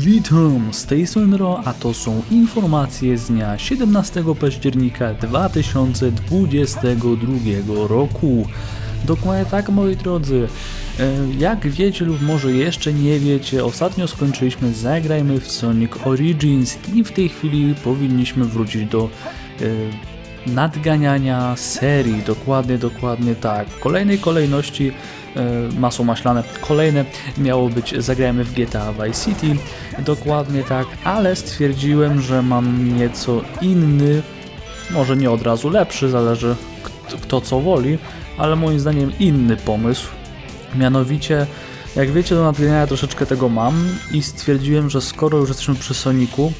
Witam, z tej strony Ro, a to są informacje z dnia 17 października 2022 roku. Dokładnie tak, moi drodzy. E, Jak wiecie lub może jeszcze nie wiecie, ostatnio skończyliśmy Zagrajmy w Sonic Origins i w tej chwili powinniśmy wrócić do e, nadganiania serii. Dokładnie, dokładnie tak. W kolejnej kolejności e, masło maślane. Kolejne miało być Zagrajmy w GTA Vice City. Dokładnie tak, ale stwierdziłem, że mam nieco inny, może nie od razu lepszy, zależy kto, kto co woli, ale moim zdaniem inny pomysł. Mianowicie, jak wiecie, do nadganiania troszeczkę tego mam i stwierdziłem, że skoro już jesteśmy przy Soniku,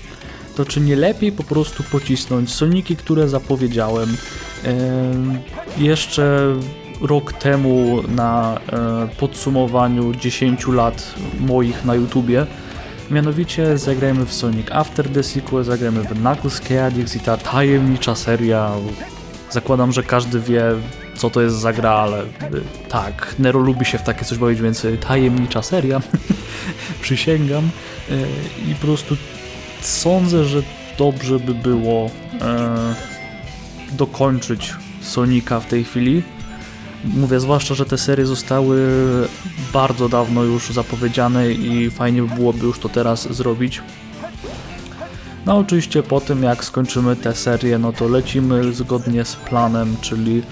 to czy nie lepiej po prostu pocisnąć Soniki, które zapowiedziałem em, jeszcze rok temu na e, podsumowaniu 10 lat moich na YouTubie. Mianowicie zagrajmy w Sonic After the Sequel, zagrajmy w Knuckles Chaotix i ta tajemnicza seria. Zakładam, że każdy wie, co to jest za gra, ale y, tak, Nero lubi się w takie coś bawić, więc y, tajemnicza seria, przysięgam. Y, I po prostu sądzę, że dobrze by było e, dokończyć Sonika w tej chwili. Mówię zwłaszcza, że te serie zostały bardzo dawno już zapowiedziane i fajnie by byłoby już to teraz zrobić. No oczywiście po tym jak skończymy tę serię, no to lecimy zgodnie z planem, czyli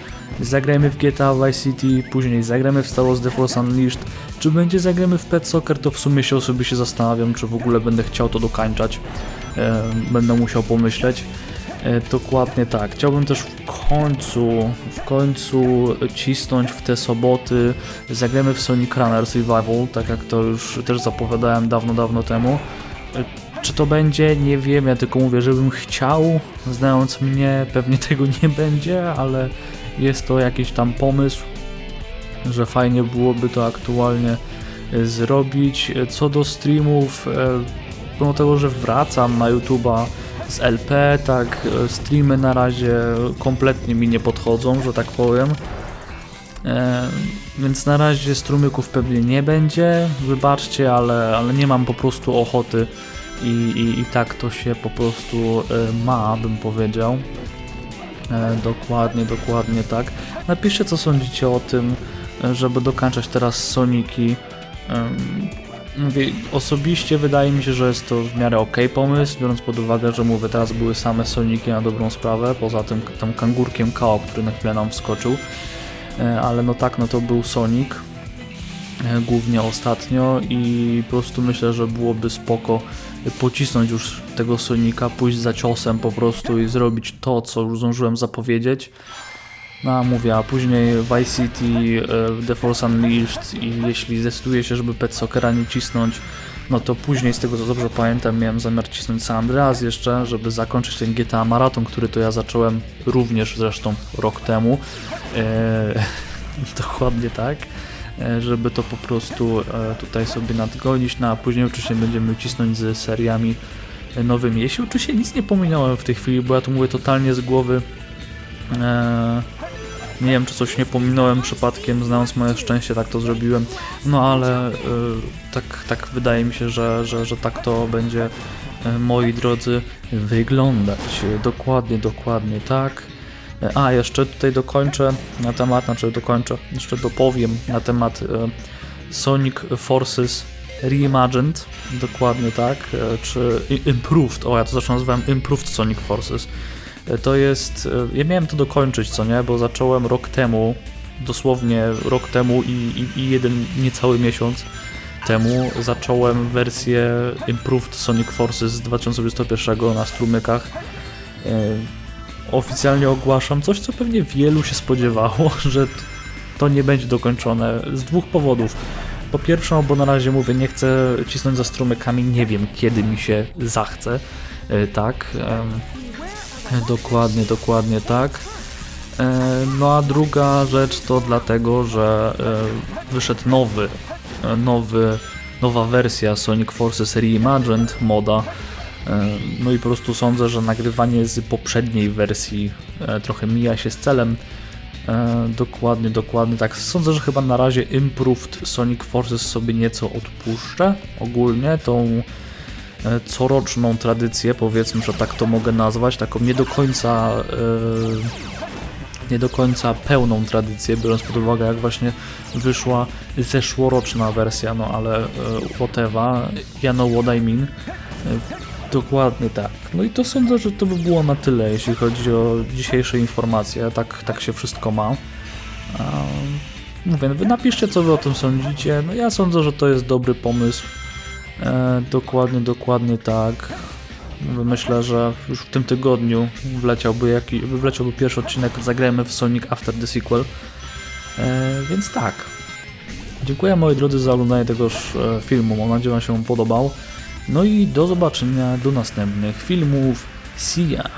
zagrajmy w GTA Vice City, później zagramy w Star Wars The Force Unleashed, czy będzie zagramy w Pet Soccer, to w sumie się sobie się zastanawiam, czy w ogóle będę chciał to dokańczać. E, będę musiał pomyśleć. E, dokładnie tak. Chciałbym też w końcu, w końcu cisnąć w te soboty. Zagramy w Sonic Runner Survival, tak jak to już też zapowiadałem dawno, dawno temu. Czy to będzie? Nie wiem, ja tylko mówię, żebym chciał. Znając mnie, pewnie tego nie będzie, ale jest to jakiś tam pomysł, że fajnie byłoby to aktualnie e, zrobić. E, Co do streamów, e, pomimo tego, że wracam na YouTube'a z LP, tak streamy na razie kompletnie mi nie podchodzą, że tak powiem. E, więc na razie strumyków pewnie nie będzie, wybaczcie, ale, ale nie mam po prostu ochoty i, i, i tak to się po prostu e, ma, bym powiedział. E, dokładnie, dokładnie tak. Napiszcie co sądzicie o tym, e, żeby dokończać teraz Soniki. Mówię, osobiście wydaje mi się, że jest to w miarę ok pomysł, biorąc pod uwagę, że mówię, teraz były same Soniki na dobrą sprawę, poza tym tam kangurkiem Kao, który na chwilę nam wskoczył. Ale no tak, no to był Sonic, głównie ostatnio i po prostu myślę, że byłoby spoko pocisnąć już tego Sonika, pójść za ciosem po prostu i zrobić to, co już zdążyłem zapowiedzieć. No a mówię, a później Vice City, e, The Force Unleashed i jeśli zdecyduje się, żeby Pet Soccera nie cisnąć, no to później z tego co dobrze pamiętam miałem zamiar cisnąć San Andreas jeszcze, żeby zakończyć ten GTA Maraton, który to ja zacząłem również zresztą rok temu. E, dokładnie tak. E, żeby to po prostu e, tutaj sobie nadgonić, no a później oczywiście będziemy cisnąć z seriami e, nowymi. Jeśli oczywiście nic nie pominąłem w tej chwili, bo ja tu mówię totalnie z głowy. Nie wiem, czy coś nie pominąłem przypadkiem, znając moje szczęście, tak to zrobiłem. No ale tak, tak wydaje mi się, że, że, że tak to będzie, moi drodzy, wyglądać. Dokładnie, dokładnie tak. E, A, jeszcze tutaj dokończę na temat, znaczy dokończę, jeszcze dopowiem na temat e, Sonic Forces Reimagined, dokładnie tak, e, czy Improved, o ja to zawsze nazywałem Improved Sonic Forces. To jest, ja miałem to dokończyć, co nie, bo zacząłem rok temu, dosłownie rok temu i, i, i jeden niecały miesiąc temu zacząłem wersję Improved Sonic Forces z 2021 na strumykach. Oficjalnie ogłaszam coś, co pewnie wielu się spodziewało, że to nie będzie dokończone z dwóch powodów. Po pierwsze, no bo na razie mówię, nie chcę cisnąć za strumykami, nie wiem kiedy mi się zachce. E, Tak. Dokładnie, dokładnie tak. E, No a druga rzecz to dlatego, że e, wyszedł nowy, nowy, nowa wersja Sonic Forces Reimagined moda. E, No i po prostu sądzę, że nagrywanie z poprzedniej wersji e, trochę mija się z celem. E, Dokładnie, dokładnie tak. Sądzę, że chyba na razie Improved Sonic Forces sobie nieco odpuszczę ogólnie tą coroczną tradycję, powiedzmy, że tak to mogę nazwać, taką nie do końca nie do końca pełną tradycję, biorąc pod uwagę jak właśnie wyszła zeszłoroczna wersja, no ale whatever, ja know what I mean. Dokładnie tak. No i to sądzę, że to by było na tyle, jeśli chodzi o dzisiejsze informacje. Tak, tak się wszystko ma. A, Mówię, wy napiszcie, co wy o tym sądzicie. No ja sądzę, że to jest dobry pomysł. E, dokładnie, dokładnie tak. Myślę, że już w tym tygodniu wleciałby, jaki, wleciałby pierwszy odcinek Zagrajmy w Sonic After the Sequel. E, więc tak. Dziękuję moi drodzy za oglądanie tegoż e, filmu. Mam nadzieję, że się podobał. No i do zobaczenia do następnych filmów. See ya!